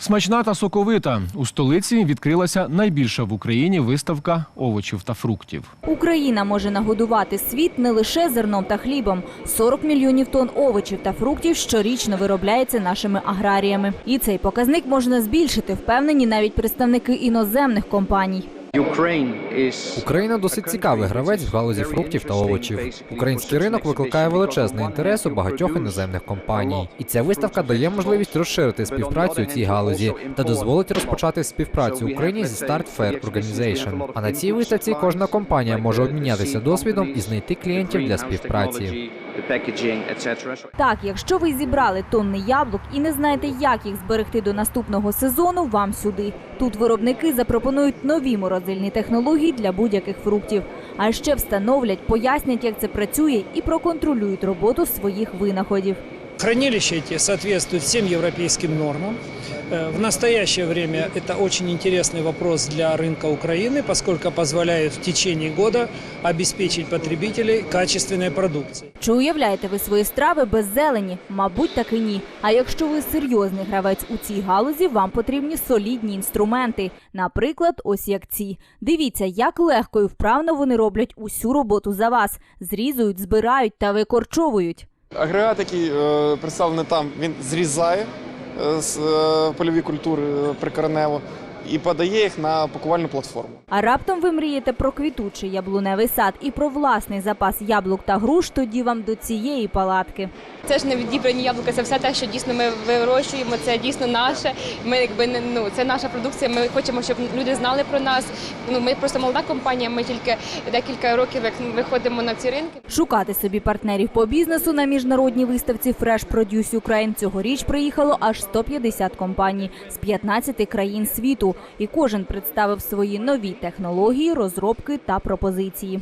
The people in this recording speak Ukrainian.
Смачна та соковита у столиці відкрилася найбільша в Україні виставка овочів та фруктів. Україна може нагодувати світ не лише зерном та хлібом. 40 мільйонів тонн овочів та фруктів щорічно виробляється нашими аграріями. І цей показник можна збільшити, впевнені навіть представники іноземних компаній. Україна досить цікавий гравець в галузі фруктів та овочів. Український ринок викликає величезний інтерес у багатьох іноземних компаній, і ця виставка дає можливість розширити співпрацю у цій галузі та дозволить розпочати співпрацю Україні зі Start Fair Organization. А на цій виставці кожна компанія може обмінятися досвідом і знайти клієнтів для співпраці. Так, якщо ви зібрали тонни яблук і не знаєте, як їх зберегти до наступного сезону, вам сюди. Тут виробники запропонують нові морозильні технології для будь-яких фруктів. А ще встановлять, пояснять, як це працює, і проконтролюють роботу своїх винаходів. Хранилища эти соответствуют всем европейским нормам. Э, В настоящее время это очень интересный вопрос для рынка Украины, поскольку позволяет в течение года обеспечить потребителей качественной продукцией. Чи уявляєте ви свої страви без зелені? Мабуть, так і ні. А якщо ви серйозний гравець у цій галузі, вам потрібні солідні інструменти. Наприклад, ось як ці. Дивіться, як легко і вправно вони роблять усю роботу за вас. Зрізують, збирають та викорчовують. Агрегат, який е, представлений там, він зрізає е, з е, польові культури прикорнево. І подає їх на пакувальну платформу. А раптом ви мрієте про квітучий яблуневий сад і про власний запас яблук та груш, тоді вам до цієї палатки. Це ж не відібрані яблука, це все те, що дійсно ми вирощуємо. Це дійсно наше. Ми якби не ну це наша продукція. Ми хочемо, щоб люди знали про нас. Ну ми просто молода компанія. Ми тільки декілька років як виходимо на ці ринки. Шукати собі партнерів по бізнесу на міжнародній виставці Fresh Produce Ukraine цьогоріч приїхало аж 150 компаній з 15 країн світу, і кожен представив свої нові технології, розробки та пропозиції.